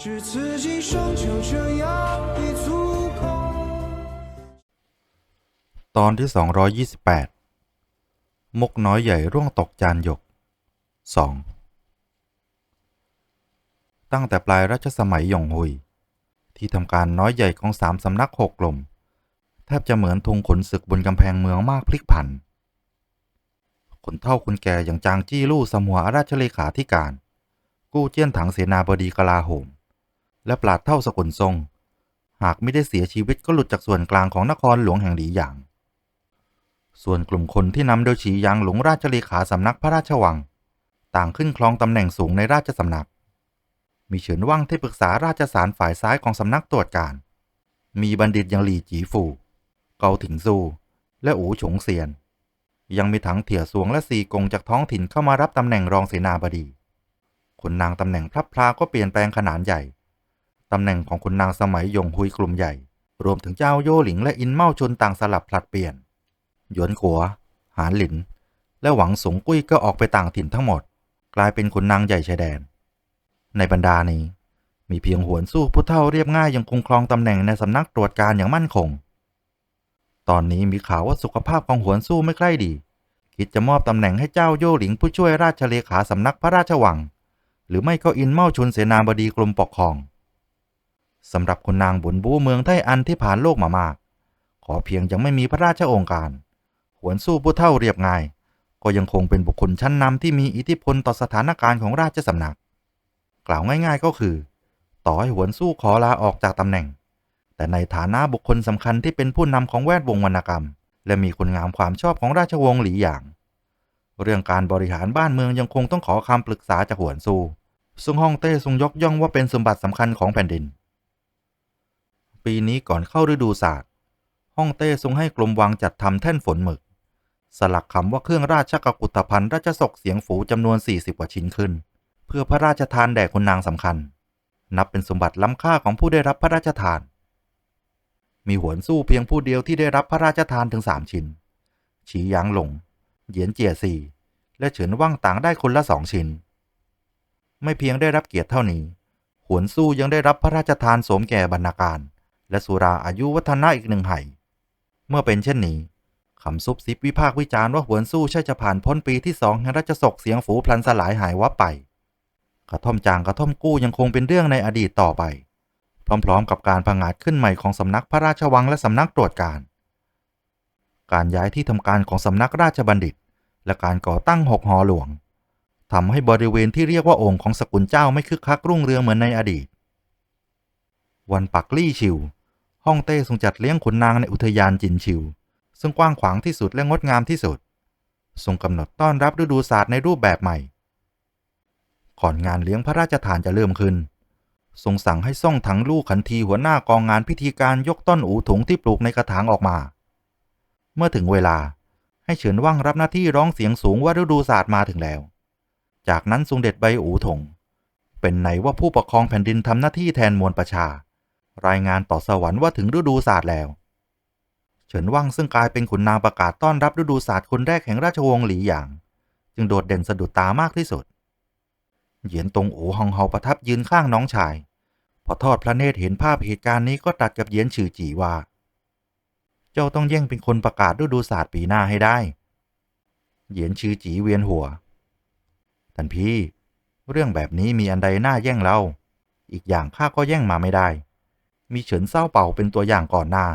只此今生就这样一足够。 ตอนที่ 228 มุกน้อยใหญ่ร่วงตกจานหยก 2 ตั้งแต่ปลายรัชสมัยหยงหุย ที่ทำการน้อยใหญ่ของสามสำนักหกกลม แทบจะเหมือนทุงขนศึกบนกำแพงเมืองมากพลิกผัน คนเท่าคนแก่อย่างจางจี้ลู่สมัวอาราชเลขาธิการ กู้เจี้ยนถังเสนาบดีกลาโหม และปราดเท่าสกุลทรง หากไม่ได้เสียชีวิตก็หลุดจากส่วนกลางของนครหลวงแห่งหลีหยาง ส่วนกลุ่มคนที่นำโดยฉีหยางหลงราชเลขาสำนักพระราชวัง ต่างขึ้นครองตำแหน่งสูงในราชสำนัก มีเฉินว่างที่ปรึกษาราชสารฝ่ายซ้ายของสำนักตรวจการ มีบัณฑิตอย่างหลีจีฟู เกาถิงซู และอูฉงเซียน ยังมีถังเถี่ยสวงและซีกงจากท้องถิ่นเข้ามารับตำแหน่งรองเสนาบดีคุณนางตำแหน่งพลับพลาก็เปลี่ยนแปลงขนาดใหญ่ ตำแหน่งของคุณนางสมัยยงฮุยกลุ่มใหญ่ รวมถึงเจ้าโยหลิงและอินเม่าชนต่างสลับผลัดเปลี่ยน หยวนขัว หานหลิน และหวังสงกุ้ยก็ออกไปต่างถิ่นทั้งหมด กลายเป็นขุนนางใหญ่ชายแดน ในบรรดานี้ มีเพียงหวนสู้ผู้เท่าเรียบง่ายยังคงครองตำแหน่งในสำนักตรวจการอย่างมั่นคง ตอนนี้มีข่าวว่าสุขภาพของหวนสู้ไม่ใกล้ดี คิดจะมอบตำแหน่งให้เจ้าโยหลิงผู้ช่วยราชเลขาสำนักพระราชวัง หรือไม่ก็อินเม่าชนเสนาบดีกรมปกครอง สำหรับคุณนางบุญบูเมืองไทอันที่ผ่านโลกมามาก ขอเพียงยังไม่มีพระราชโองการ หวนสู้ผู้เท่าเรียบง่าย ก็ยังคงเป็นบุคคลชั้นนำที่มีอิทธิพลต่อสถานการณ์ของราชสำนัก กล่าวง่ายๆก็คือ ต่อให้หวนสู้ขอลาออกจากตำแหน่ง แต่ในฐานะบุคคลสำคัญที่เป็นผู้นำของแวดวงวรรณกรรม และมีคุณงามความชอบของราชวงศ์หลีหยาง เรื่องการบริหารบ้านเมืองยังคงต้องขอคำปรึกษาจากหวนสู้ซึ่งฮ่องเต้ทรงยกย่องว่าเป็นสมบัติสำคัญของแผ่นดิน ปีนี้ก่อนเข้าฤดูศาสตร์ฮ่องเต้ทรงให้กรมวังจัดทำแท่นฝนหมึก สลักคำว่าเครื่องราชกุฏภัณฑ์ราชสกเสียงฝูจำนวน 40 กว่าชิ้นขึ้น เพื่อพระราชทานแด่คนนางสำคัญ นับเป็นสมบัติล้ำค่าของผู้ได้รับพระราชทาน มีหวนสู้เพียงผู้เดียวที่ได้รับพระราชทานถึง3ชิ้น ฉีหยางหลง เหยียนเจียซีและเฉินว่างต่างได้คนละสองชิ้น ไม่เพียงได้รับเกียรติเท่านี้ หวนสู้ยังได้รับพระราชทานสมแก่บรรณาการ และสุราอายุวัฒนะอีกหนึ่งไห่เมื่อเป็นเช่นนี้คำซุบซิบวิพากษ์วิจารณ์ว่าหวนสู้ใช่จะผ่านพ้นปีที่สองแห่งราชสกเสียงฝูพลันสลายหายวับไป กระท่อมจางกระท่อมกู้ยังคงเป็นเรื่องในอดีตต่อไป พร้อมๆ กับการผงาดขึ้นใหม่ของสำนักพระราชวังและสำนักตรวจการ การย้ายที่ทำการของสำนักราชบัณฑิต และการก่อตั้งหกหอหลวงทำให้บริเวณที่เรียกว่าองค์ของสกุลเจ้าไม่คึกคักรุ่งเรืองเหมือนในอดีต วันปักลี่ชิว ฮ่องเต้ทรงจัดเลี้ยงขุนนางในอุทยานจินชิว ซึ่งกว้างขวางที่สุดและงดงามที่สุด ทรงกำหนดต้อนรับฤดูศาสตร์ในรูปแบบใหม่ ก่อนงานเลี้ยงพระราชทานจะเริ่มขึ้น ทรงสั่งให้ส่องถังลูกขันทีหัวหน้ากองงานพิธีการยกต้นอูถุงที่ปลูกในกระถางออกมา เมื่อถึงเวลาให้เฉินว่างรับหน้าที่ร้องเสียงสูงว่าฤดูศาสตร์มาถึงแล้ว จากนั้นทรงเด็ดใบอูถง เป็นไหนว่าผู้ปกครองแผ่นดินทำหน้าที่แทนมวลประชา รายงานต่อสวรรค์ว่าถึงฤดูศาสตร์แล้ว เฉินว่างซึ่งกลายเป็นขุนนางประกาศต้อนรับฤดูศาสตร์คนแรกแห่งราชวงศ์หลีหยาง จึงโดดเด่นสะดุดตามากที่สุด เหยียนตงโอูฮองเฮาประทับยืนข้างน้องชาย พอทอดพระเนตรเห็นภาพเหตุการณ์นี้ก็ตรัสกับเหยียนฉือจีว่า เจ้าต้องแย่งเป็นคนประกาศฤดูศาสตร์ปีหน้าให้ได้ เหยียนชื่อจีเวียนหัวท่านพี่ เรื่องแบบนี้มีอันใดน่าแย่งเรา อีกอย่างข้าก็แย่งมาไม่ได้ มีเฉินเศร้าเป่าเป็นตัวอย่างก่อนหน้า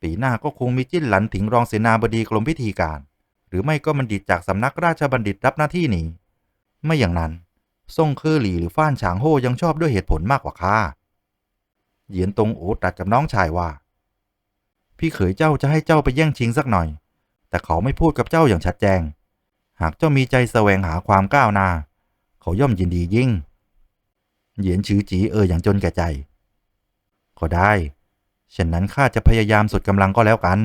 ปีหน้าก็คงมีจิ้นหลันถิงรองเสนาบดีกรมพิธีการ หรือไม่ก็บัณฑิตจากสำนักราชบัณฑิตรับหน้าที่นี้ ไม่อย่างนั้นซ่งเคอหลี่หรือฟ้านฉางโฮยังชอบด้วยเหตุผลมากกว่าข้าเหยียนตงอูตรัสกับน้องชายว่า พี่เขยเจ้าจะให้เจ้าไปแย่งชิงสักหน่อย แต่เขาไม่พูดกับเจ้าอย่างชัดแจ้งหากเจ้ามีใจแสวงหาความก้าวหน้า เขาย่อมยินดียิ่ง เหยียนชือจีเอออย่างจนแก่ใจ ก็ได้ เช่นนั้นข้าจะพยายามสุดกำลังก็แล้วกัน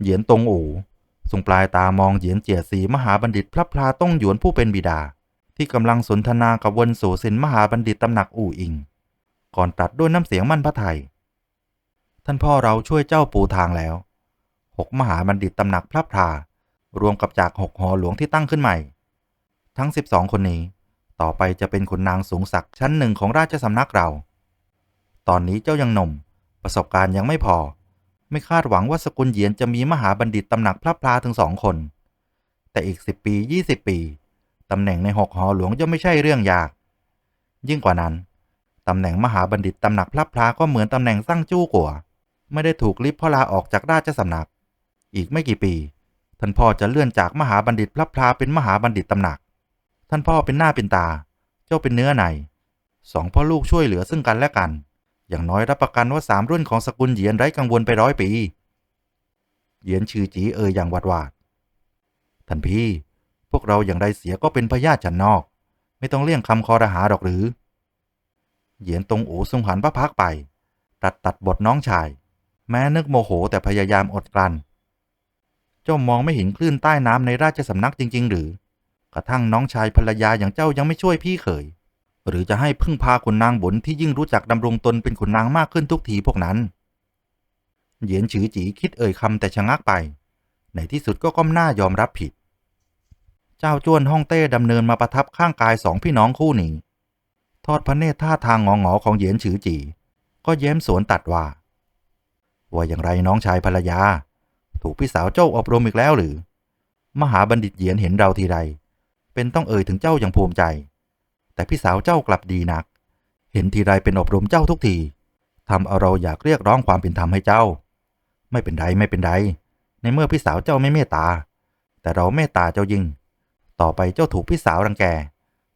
เหยียนตงอู่ทรงปลายตามองเหยียนเจียสีมหาบัณฑิตพระพลาต้องหยวนผู้เป็นบิดา ที่กำลังสนทนากับวนโสสินมหาบัณฑิตตำหนักอู่อิง ก่อนตัดด้วยน้ำเสียงมั่นพระไทย ท่านพ่อเราช่วยเจ้าปูทางแล้วหกมหาบัณฑิตตำหนักพระพรารวมกับจากหกหอหลวงที่ตั้งขึ้นใหม่ ทั้งสิบสองคนนี้ ต่อไปจะเป็นขุนนางสูงศักดิ์ชั้นหนึ่งของราชสำนักเรา ตอนนี้เจ้ายังหนุ่ม ประสบการณ์ยังไม่พอ ไม่คาดหวังว่าสกุลเหยียนจะมีมหาบัณฑิตตำหนักพระพลาถึงสองคน แต่อีกสิบปียี่สิบปีตำแหน่งในหกหอหลวงย่อมไม่ใช่เรื่องยาก ยิ่งกว่านั้นตำแหน่งมหาบัณฑิตตำหนักพระพลาก็เหมือนตำแหน่งสร้างจู้กัวไม่ได้ถูกลิบเพราะลาออกจากราชสำนัก อีกไม่กี่ปีท่านพ่อจะเลื่อนจากมหาบัณฑิตพระพลาเป็นมหาบัณฑิตตำหนัก ท่านพ่อเป็นหน้าเป็นตา เจ้าเป็นเนื้อในสองพ่อลูกช่วยเหลือซึ่งกันและกัน อย่างน้อยรับประกันว่าสามรุ่นของสกุลเหยียนไร้กังวลไปร้อยปี เหยียนชื่อจีเอ่ยอย่างหวาดหวาดท่านพี่ พวกเราอย่างไรเสียก็เป็นพญาติฉันนอก ไม่ต้องเลี่ยงคำคอรหาหรอกหรือ เหยียนตรงอูทรงหันพระพักไป ตัดตัดบทน้องชาย แม้นึกโมโหแต่พยายามอดกลั้นเจ้ามองไม่เห็นคลื่นใต้น้ำในราชสำนักจริง ๆ หรือ กระทั่งน้องชายภรรยาอย่างเจ้ายังไม่ช่วยพี่เขย หรือจะให้พึ่งพาขุนนางบนที่ยิ่งรู้จักดำรงตนเป็นขุนนางมากขึ้นทุกทีพวกนั้น เหยียนฉือจีคิดเอ่ยคำแต่ชะงักไป ในที่สุดก็ก้มหน้ายอมรับผิด เจ้าจ้วนฮ่องเต้ดำเนินมาประทับข้างกายสองพี่น้องคู่นี้ ทอดพระเนตรท่าทางงองอของเหยียนฉือจี ก็แย้มสวนตัดว่า ว่าอย่างไรน้องชายภรรยา ถูกพี่สาวเจ้าอบรมอีกแล้วหรือ มหาบัณฑิตเหยียนเห็นเราทีไรเป็นต้องเอ่ยถึงเจ้าอย่างภูมิใจ แต่พี่สาวเจ้ากลับดีนัก เห็นทีไรเป็นอบรมเจ้าทุกทีทำเอาเราอยากเรียกร้องความเป็นธรรมให้เจ้า ไม่เป็นไรไม่เป็นไร ในเมื่อพี่สาวเจ้าไม่เมตตา แต่เราเมตตาเจ้ายิ่ง ต่อไปเจ้าถูกพี่สาวรังแก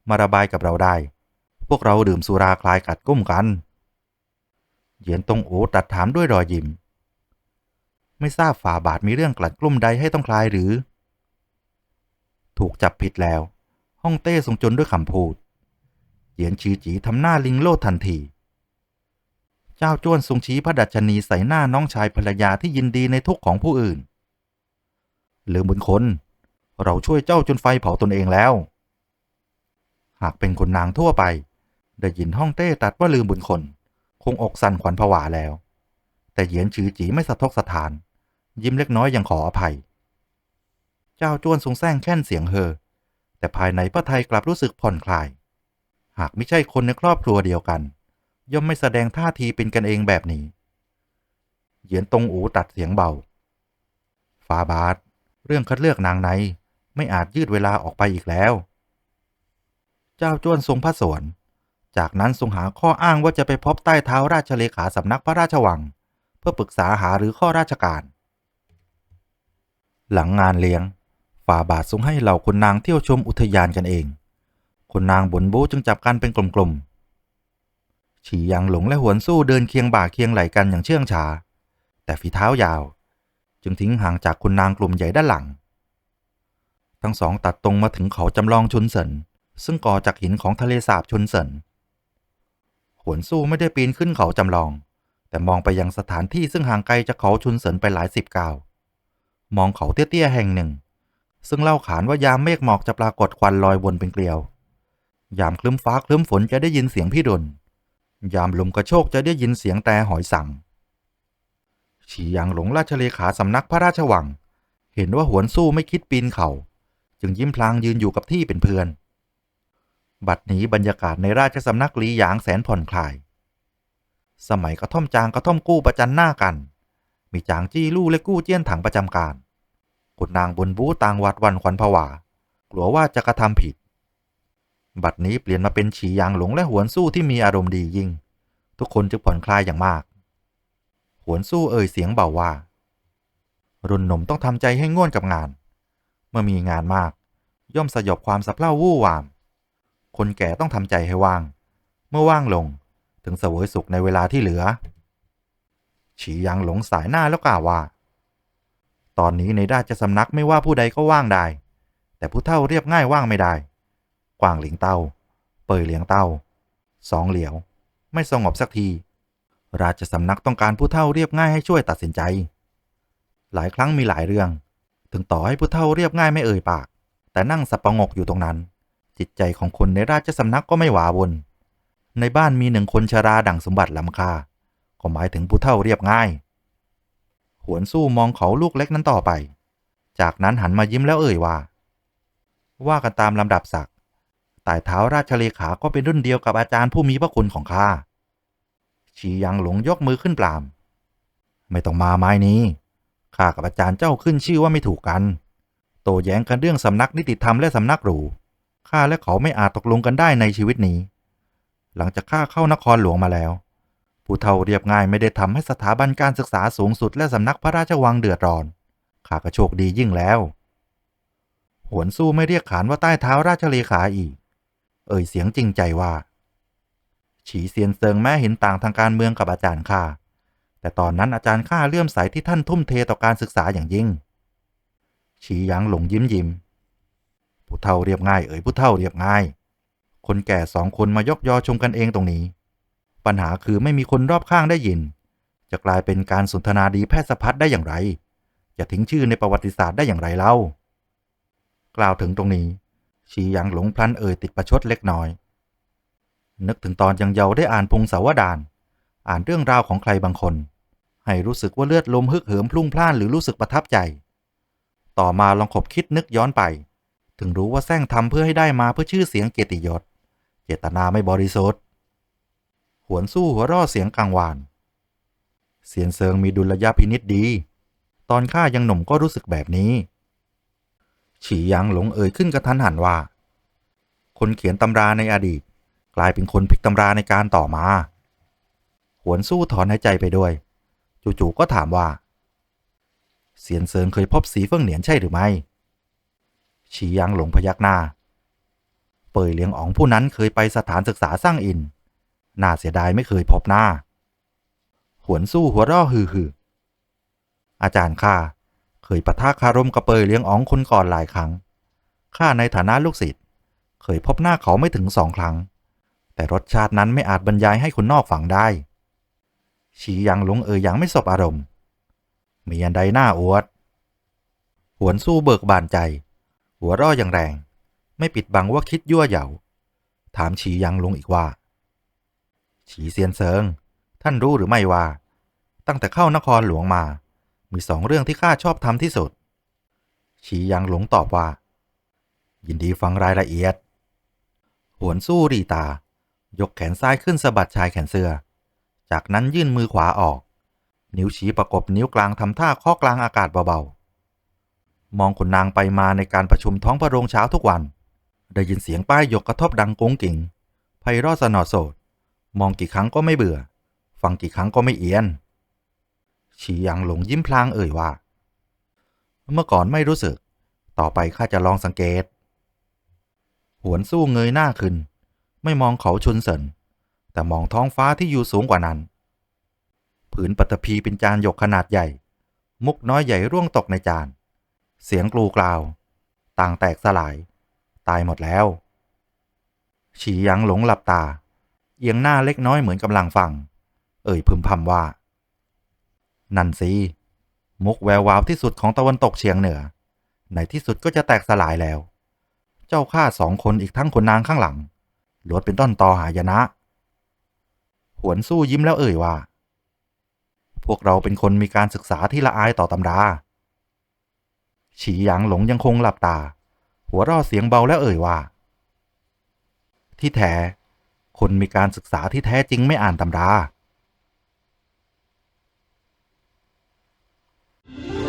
มาระบายกับเราได้ พวกเราดื่มสุราคลายกัดกุ้มกัน เหยียนตงโอตัดถามด้วยรอยยิ้ม ไม่ทราบฝ่าบาทมีเรื่องกลัดกลุ้มใดให้ต้องคลายหรือ ถูกจับผิดแล้วฮ่องเต้ทรงจนด้วยคำพูด ยียนชีจีทำหน้าลิงโลดทันที เจ้าจ้วนทรงชี้พระดัชนีใส่หน้าน้องชายภรรยาที่ยินดีในทุกของผู้อื่นลืมบุญคน เราช่วยเจ้าจนไฟเผาตนเองแล้ว หากเป็นคนนางทั่วไป ได้ยินฮ่องเต้ตัดว่าลืมบุญคน คงอกสั่นขวัญผวาแล้ว แต่เหยียนชือจีไม่สะทกสะทาน ยิ้มเล็กน้อยยังขออภัย เจ้าจ้วนทรงแซงแค่นเสียงเฮอแต่ภายในพระไทยกลับรู้สึกผ่อนคลาย หากไม่ใช่คนในครอบครัวเดียวกัน ย่อมไม่แสดงท่าทีเป็นกันเองแบบนี้ เหยียนตรงอูตัดเสียงเบาฟาบาทเรื่องคัดเลือกนางในไม่อาจยืดเวลาออกไปอีกแล้ว เจ้าจ้วนทรงพระสวนจากนั้นทรงหาข้ออ้างว่าจะไปพบใต้เท้าราชเลขาสำนักพระราชวัง เพื่อปรึกษาหาหรือข้อราชการ หลังงานเลี้ยง ฝ่าบาททรงให้เหล่าคนนางเที่ยวชมอุทยานกันเอง คนนางบนบูจึงจับกันเป็นกลุ่มๆ ฉีหยางหลงและหวนสู้เดินเคียงบ่าเคียงไหลกันอย่างเชื่องช้า แต่ฝีเท้ายาว จึงทิ้งห่างจากคนนางกลุ่มใหญ่ด้านหลัง ทั้งสองตัดตรงมาถึงเขาจำลองชนเสินซึ่งก่อจากหินของทะเลสาบชนเสินหวนสู้ไม่ได้ปีนขึ้นเขาจำลอง แต่มองไปยังสถานที่ซึ่งห่างไกลจากเขาชนเสินไปหลายสิบก้าว มองเขาเตี้ยๆแห่งหนึ่ง ซึ่งเล่าขานว่ายามเมฆหมอกจะปรากฏควันลอยวนเป็นเกลียว ยามคลึ้มฟ้าคลึ้มฝนจะได้ยินเสียงพี่ดนยามลมกระโชกจะได้ยินเสียงแต่หอยสังฉีหยางหลงราชเลขาสำนักพระราชวัง เห็นว่าหวนสู้ไม่คิดปีนเขาจึงยิ้มพลางยืนอยู่กับที่เป็นเพื่อน บัดนี้บรรยากาศในราชสำนักลีหยางแสนผ่อนคลาย สมัยกระท่อมจางกระท่อมกู้ประจันหน้ากัน มีจางจี้ลู่และกู้เจี้ยนถังประจำการขุนนางบนบูต่างหวาดวันขวัญผวา กลัวว่าจะกระทำผิด บัดนี้เปลี่ยนมาเป็นฉีหยางหลงและหวนสู้ที่มีอารมณ์ดียิ่ง ทุกคนจึงผ่อนคลายอย่างมาก หวนสู้เอ่ยเสียงเบาว่า รุ่นหนุ่มต้องทำใจให้ง่วนกับงาน เมื่อมีงานมาก ย่อมสยบความสับเล่าวู่วาม คนแก่ต้องทำใจให้ว่าง เมื่อว่างลงถึงเสวยสุขในเวลาที่เหลือ ฉีหยางหลงสายหน้าแล้วกล่าวว่า ตอนนี้ในราชสำนักไม่ว่าผู้ใดก็ว่างได้ แต่ผู้เฒ่าเรียบง่ายว่างไม่ได้ กวางหลิงเต้า เปยเหลียงเต้า สองเหลียว ไม่สงบสักที ราชสำนักต้องการผู้เฒ่าเรียบง่ายให้ช่วยตัดสินใจ หลายครั้งมีหลายเรื่อง ถึงต่อให้ผู้เฒ่าเรียบง่ายไม่เอ่ยปาก แต่นั่งสับประงกอยู่ตรงนั้น จิตใจของคนในราชสำนักก็ไม่หวาวน ในบ้านมีหนึ่งคนชราดั่งสมบัติล้ำค่า ก็หมายถึงผู้เฒ่าเรียบง่าย หวนสู้มองเขาลูกเล็กนั้นต่อไป จากนั้นหันมายิ้มแล้วเอ่ยว่าว่ากันตามลำดับศัก แต้เท้าราชเลขาก็เป็นรุ่นเดียวกับอาจารย์ผู้มีพระคุณของข้าชียังหลงยกมือขึ้นปราม ไม่ต้องมาไม้นี้ข้ากับอาจารย์เจ้าขึ้นชื่อว่าไม่ถูกกัน โตแย้งกันเรื่องสำนักนิติธรรมและสำนักหรูข้าและเขาไม่อาจตกลงกันได้ในชีวิตนี้ หลังจากข้าเข้านครหลวงมาแล้ว ผู้เฒ่าเรียบง่ายไม่ได้ทำให้สถาบันการศึกษาสูงสุดและสำนักพระราชวังเดือดร้อนข้าก็โชคดียิ่งแล้ว หวนสู้ไม่เรียกขานว่าใต้เท้าราชเลขาอีก เอ่ยเสียงจริงใจว่า ฉีเซียนเซิงแม้เห็นต่างทางการเมืองกับอาจารย์ข้าแต่ตอนนั้นอาจารย์ข้าเลื่อมใสที่ท่านทุ่มเทต่อการศึกษาอย่างยิ่ง ฉีหยางหลงยิ้มยิ้มผู้เฒ่าเรียบง่ายเอ่ยผู้เฒ่าเรียบง่าย คนแก่สองคนมายกยอชมกันเองตรงนี้ ปัญหาคือไม่มีคนรอบข้างได้ยิน จะกลายเป็นการสนทนาดีแพทย์สะพัดได้อย่างไร จะทิ้งชื่อในประวัติศาสตร์ได้อย่างไรเล่า กล่าวถึงตรงนี้ ชีหยางหลงพลันเอ่ยติดประชดเล็กน้อย นึกถึงตอนยังเยาว์ได้อ่านพงศาวดารอ่านเรื่องราวของใครบางคน ให้รู้สึกว่าเลือดลมฮึกเหิมพลุ่งพล่านหรือรู้สึกประทับใจ ต่อมาลองขบคิดนึกย้อนไป ถึงรู้ว่าแซงทำเพื่อให้ได้มาเพื่อชื่อเสียงเกียรติยศ เจตนาไม่บริสุทธิ์หวนสู้หัวร่อเสียงกังวานเสียนเซิงมีดุลยพินิษดี ตอนข้ายังหนุ่มก็รู้สึกแบบนี้ ฉีหยางหลงเอ่ยขึ้นกระทันหันว่า คนเขียนตำราในอดีต กลายเป็นคนพลิกตำราในการต่อมา หวนสู้ถอนหายใจไปด้วย จู่ๆก็ถามว่า เสียนเซิงเคยพบสีเฟิ่งเหนียนใช่หรือไม่ ฉีหยางหลงพยักหน้า เป่ยเลียงอ๋องผู้นั้นเคยไปสถานศึกษาสร้างอิน น่าเสียดายไม่เคยพบหน้า หวนสู้หัวราะฮือฮือาจารย์ข้า ยปะทะคารมกับเปยเลี้ยงอ๋องคนก่อนหลายครั้ง ข้าในฐานะลูกศิษย์เคยพบหน้าเขาไม่ถึงสองครั้ง แต่รสชาตินั้นไม่อาจบรรยายให้คนนอกฟังได้ฉียังหลงเอ่ยอย่างไม่สบอารมณ์มีอันใดหน้าอวด หวนสู้เบิกบานใจ หัวร่ออย่างแรง ไม่ปิดบังว่าคิดยั่วเหยาถามฉียังหลงอีกว่า ฉีเซียนเซิง ท่านรู้หรือไม่ว่า ตั้งแต่เข้านครหลวงมา มีสองเรื่องที่ข้าชอบทำที่สุดฉียังหลงตอบว่า ยินดีฟังรายละเอียด หวนสู้รีตา ยกแขนซ้ายขึ้นสะบัดชายแขนเสื้อ จากนั้นยื่นมือขวาออก นิ้วชี้ประกบนิ้วกลางทำท่าข้อกลางอากาศเบาๆ มองขุนนางไปมาในการประชุมท้องพระโรงเช้าทุกวัน ได้ยินเสียงป้ายยกกระทบดังก้งกิ่งไพเราะสนอโสด มองกี่ครั้งก็ไม่เบื่อ ฟังกี่ครั้งก็ไม่เอียน ฉีหยางหลงยิ้มพลางเอ่ยว่า เมื่อก่อนไม่รู้สึก ต่อไปข้าจะลองสังเกต หวนสู้เงยหน้าขึ้น ไม่มองเขาชุนเสินแต่มองท้องฟ้าที่อยู่สูงกว่านั้น ผืนปัตภีเป็นจานหยกขนาดใหญ่ มุกน้อยใหญ่ร่วงตกในจาน เสียงกลูกล่าว ต่างแตกสลาย ตายหมดแล้ว ฉีหยางหลงหลับตา เอียงหน้าเล็กน้อยเหมือนกำลังฟัง เอ่ยพึมพำว่า นั่นสิ มุกแวววาวที่สุดของตะวันตกเฉียงเหนือ ในที่สุดก็จะแตกสลายแล้ว เจ้าข้าสองคนอีกทั้งคนนางข้างหลังล้วนเป็นต้นตอหายนะ หวนสู้ยิ้มแล้วเอ่ยว่า พวกเราเป็นคนมีการศึกษาที่ละอายต่อตำราฉีหยางหลงยังคงหลับตา หัวเราะเสียงเบาแล้วเอ่ยว่า ที่แท้ คนมีการศึกษาที่แท้จริงไม่อ่านตำรา Yeah.